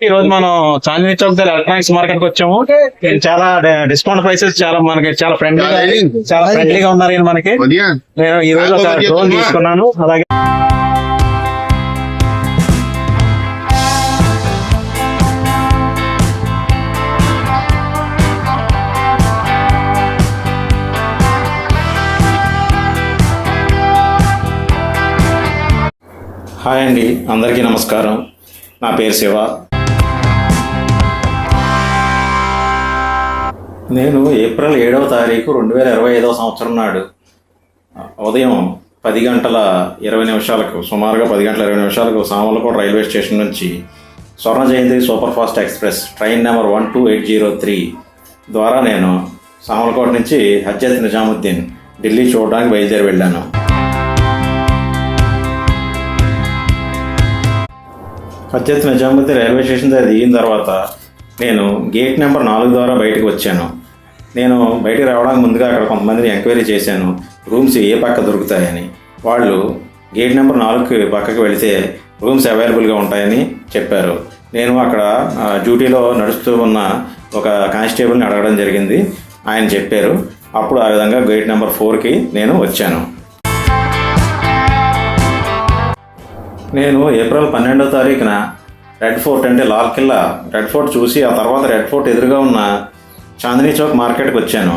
కాబట్టి ఈ రోజు మనం చాందిని చౌక్ దగ్గర ఎలక్ట్రానిక్స్ మార్కెట్కి వచ్చాము. చాలా డిస్కౌంట్ ప్రైసెస్ చాలా మనకి చాలా ఫ్రెండ్లీగా చాలా ఫ్రెండ్లీగా ఉన్నారు ఈయన మనకి. నేను ఈ రోజు ఒక డ్రోన్ తీసుకున్నాను. అలాగే హాయ్ అండి. అందరికీ నమస్కారం. నా పేరు శివ. నేను ఏప్రిల్ ఏడవ తారీఖు రెండు వేల ఇరవై ఐదవ సంవత్సరం నాడు ఉదయం పది గంటల ఇరవై నిమిషాలకు సుమారుగా పది గంటల ఇరవై నిమిషాలకు సామలకోట రైల్వే స్టేషన్ నుంచి Swarna Jayanti super fast express train number one two eight zero three ద్వారా నేను సామలకోట నుంచి హజ్రత్ నిజాముద్దీన్ ఢిల్లీ చూడడానికి బయలుదేరి వెళ్ళాను. హజ్రత్ నిజాముద్దీన్ రైల్వే స్టేషన్ దగ్గర దిగిన తర్వాత నేను గేట్ నెంబర్ నాలుగు ద్వారా బయటకు వచ్చాను. నేను బయటికి రావడానికి ముందుగా అక్కడ కొంతమందిని ఎంక్వైరీ చేశాను. రూమ్స్ ఏ పక్క దొరుకుతాయని. వాళ్ళు గేట్ నెంబర్ నాలుగుకి పక్కకి వెళితే రూమ్స్ అవైలబుల్గా ఉంటాయని చెప్పారు. నేను అక్కడ డ్యూటీలో నడుస్తూ ఉన్న ఒక కానిస్టేబుల్ని అడగడం జరిగింది. ఆయన చెప్పారు. అప్పుడు ఆ విధంగా గేట్ నెంబర్ ఫోర్కి నేను వచ్చాను. నేను ఏప్రిల్ పన్నెండో తారీఖున రెడ్ ఫోర్ట్ అంటే లాల్ కిల్లా. రెడ్ ఫోర్ట్ చూసి ఆ తర్వాత రెడ్ ఫోర్ట్ ఎదురుగా ఉన్న చాందినీ చౌక్ మార్కెట్కి వచ్చాను.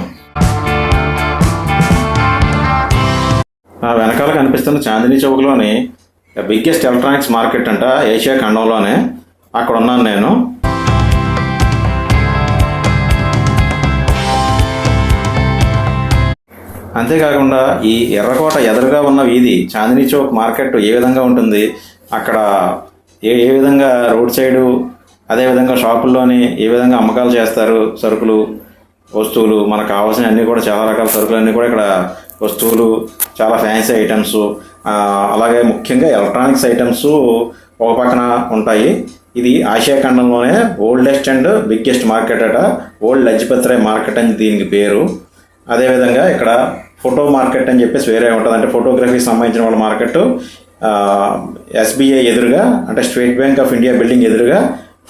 నా వెనకాల కనిపిస్తున్న చాందినీ చౌక్లోని బిగ్గెస్ట్ ఎలక్ట్రానిక్స్ మార్కెట్ అంట ఏషియా ఖండంలోనే. అక్కడ ఉన్నాను నేను. అంతేకాకుండా ఈ ఎర్రకోట ఎదురుగా ఉన్న వీధి చాందినీ చౌక్ మార్కెట్ ఏ విధంగా ఉంటుంది? అక్కడ ఏ ఏ విధంగా రోడ్ సైడు అదేవిధంగా షాపుల్లోని ఏ విధంగా అమ్మకాలు చేస్తారు సరుకులు వస్తువులు మనకు కావాల్సిన అన్నీ కూడా చాలా రకాల సరుకులు అన్నీ కూడా ఇక్కడ వస్తువులు చాలా ఫ్యాన్సీ ఐటమ్స్ అలాగే ముఖ్యంగా ఎలక్ట్రానిక్స్ ఐటమ్స్ ఒక పక్కన ఉంటాయి. ఇది ఆసియా ఖండంలోనే ఓల్డెస్ట్ అండ్ బిగ్గెస్ట్ మార్కెట్ అట. ఓల్డ్ లజ్పత్రాయ్ మార్కెట్ అని దీనికి పేరు. అదేవిధంగా ఇక్కడ ఫోటో మార్కెట్ అని చెప్పేసి వేరే ఉంటుంది. అంటే ఫోటోగ్రఫీకి సంబంధించిన వాళ్ళ మార్కెట్ ఎస్బీఐ ఎదురుగా అంటే state bank of India building ఎదురుగా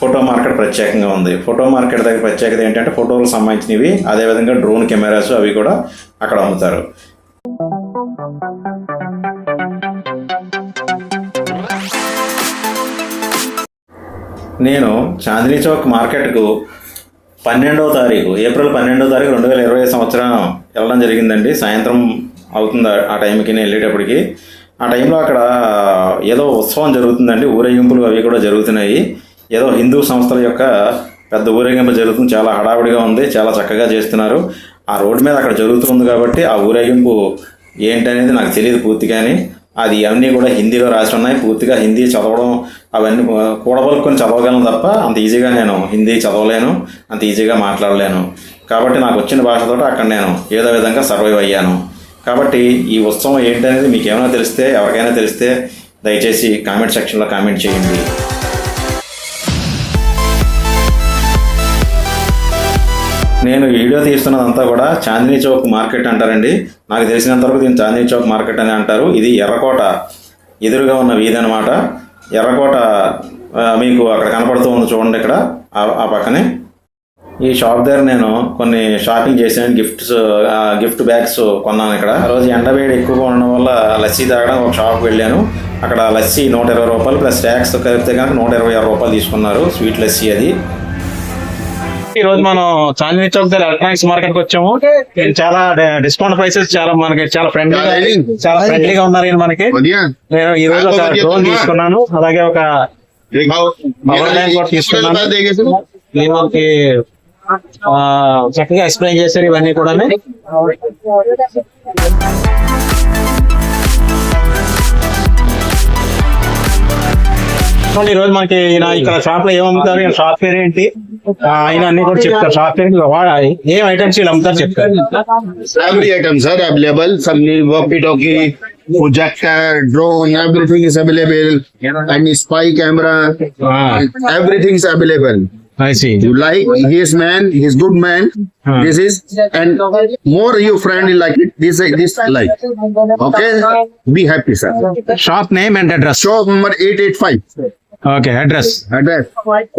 ఫోటో మార్కెట్ ప్రత్యేకంగా ఉంది. ఫోటో మార్కెట్ దగ్గర ప్రత్యేకత ఏంటంటే ఫోటోలకు సంబంధించినవి అదేవిధంగా డ్రోన్ కెమెరాస్ అవి కూడా అక్కడ అమ్ముతారు. నేను చాందినీ చౌక్ మార్కెట్కు పన్నెండవ తారీఖు ఏప్రిల్ పన్నెండవ తారీఖు రెండు వేల ఇరవై సంవత్సరం వెళ్ళడం జరిగిందండి. సాయంత్రం అవుతుంది ఆ- టైంకి నేను వెళ్ళేటప్పటికి. ఆ టైంలో అక్కడ ఏదో ఉత్సవం జరుగుతుందండి. ఊరేగింపులు అవి కూడా జరుగుతున్నాయి. ఏదో హిందూ సంస్థల యొక్క పెద్ద ఊరేగింపు జరుగుతుంది. చాలా హడావుడిగా ఉంది. చాలా చక్కగా చేస్తున్నారు. ఆ రోడ్డు మీద అక్కడ జరుగుతుంది కాబట్టి ఆ ఊరేగింపు ఏంటనేది నాకు తెలియదు పూర్తిగాని అది అన్నీ కూడా హిందీలో రాసి ఉన్నాయి. పూర్తిగా హిందీ చదవడం అవన్నీ కూడబలుకొని చదవగలను తప్ప అంత ఈజీగా నేను హిందీ చదవలేను. అంత ఈజీగా మాట్లాడలేను. కాబట్టి నాకు వచ్చిన భాషతో అక్కడ నేను ఏదో విధంగా సర్వైవ్ అయ్యాను. కాబట్టి ఈ ఉత్సవం ఏంటనేది మీకు ఏమైనా తెలిస్తే ఎవరికైనా తెలిస్తే దయచేసి కామెంట్ సెక్షన్లో కామెంట్ చేయండి. నేను వీడియో తీస్తున్నదంతా కూడా చాందినీ చౌక్ మార్కెట్ అంటారండి. నాకు తెలిసినంతవరకు దీన్ని చాందినీ చౌక్ మార్కెట్ అని అంటారు. ఇది ఎర్రకోట ఎదురుగా ఉన్న వీధి అనమాట ఎర్రకోట మీకు అక్కడ కనపడుతూ ఉంది చూడండి ఇక్కడ ఆ- పక్కనే. ఈ షాప్ దగ్గర నేను కొన్ని షాపింగ్ చేశాను గిఫ్ట్స్ ఆ, గిఫ్ట్ బ్యాగ్స్ కొన్నాను ఇక్కడ. ఆ రోజు ఎండవేడి ఎక్కువగా ఉండడం వల్ల లస్సీ తాగడం ఒక షాప్కి వెళ్ళాను. అక్కడ లస్సీ నూట ఇరవై రూపాయలు ప్లస్ ట్యాక్స్ కలిపితే కనుక నూట ఇరవై ఆరు రూపాయలు తీసుకున్నారు. స్వీట్ లస్సీ అది. ఈ రోజు మనం చాందిని చౌక్ దగ్గర ఎలక్ట్రానిక్స్ మార్కెట్కి వచ్చాము చాలా డిస్కౌంట్ ప్రైసెస్ చాలా మనకి చాలా ఫ్రెండ్లీగా చాలా ఫ్రెండ్లీగా ఉన్నారు ఈయన మనకి. నేను ఈ రోజు ఒక డ్రోన్ తీసుకున్నాను. అలాగే ఒక పవర్ బ్యాంక్ కూడా తీసుకున్నాను. మనకి చక్కగా ఎక్స్ప్లెయిన్ చేశారు ఇవన్నీ కూడా చూడండి ఈ రోజు మనకి ఈయన ఇక్కడ షాప్ లో ఏం అమ్ముతారు ఈయన షాప్ పేరు ఏంటి ఆ, ఆయన అన్ని కూడా చెప్తారు షాప్ పేరు వా- ఏం ఐటమ్స్ వీళ్ళు అమ్ముతారు చెప్తారు every item sir available some walkie talkie projector drone everything is available and spy camera everything is available I see you like his man he's good man Huh. this is and more you friend like it this this like okay be happy sir shop name and address shop number 885 Okay address. Address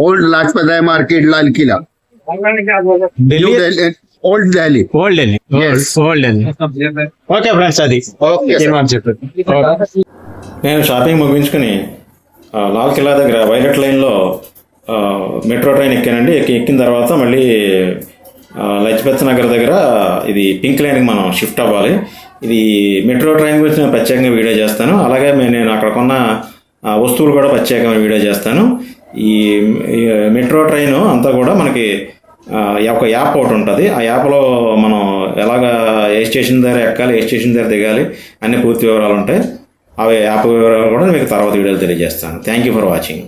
Old Lajpat Rai Market, Lal Killa. Delhi? New Delhi, Old Delhi. Old Delhi. Old Delhi. Okay friends అది. నేను shopping ముగించుకుని లాల్ కిల్లా దగ్గర violet లైన్లో metro train ఎక్కానండి. ఎక్కి ఎక్కిన తర్వాత మళ్ళీ లజ్పత్ నగర్ దగ్గర ఇది పింక్ లైన్కి మనం షిఫ్ట్ అవ్వాలి. ఇది మెట్రో ట్రైన్ గురించి నేను ప్రత్యేకంగా వీడియో చేస్తాను. అలాగే నేను అక్కడ కొన్న ఆ, వస్తువులు కూడా ప్రత్యేకంగా వీడియో చేస్తాను. ఈ మెట్రో ట్రైన్ అంతా కూడా మనకి ఒక యాప్ ఒకటి ఉంటుంది. ఆ యాప్లో మనం ఎలాగ ఏ స్టేషన్ దగ్గర ఎక్కాలి ఏ స్టేషన్ దగ్గర దిగాలి అన్ని పూర్తి వివరాలు ఉంటాయి. అవి యాప్ వివరాలు కూడా మీకు తర్వాత వీడియోలు తెలియజేస్తాను. Thank you for watching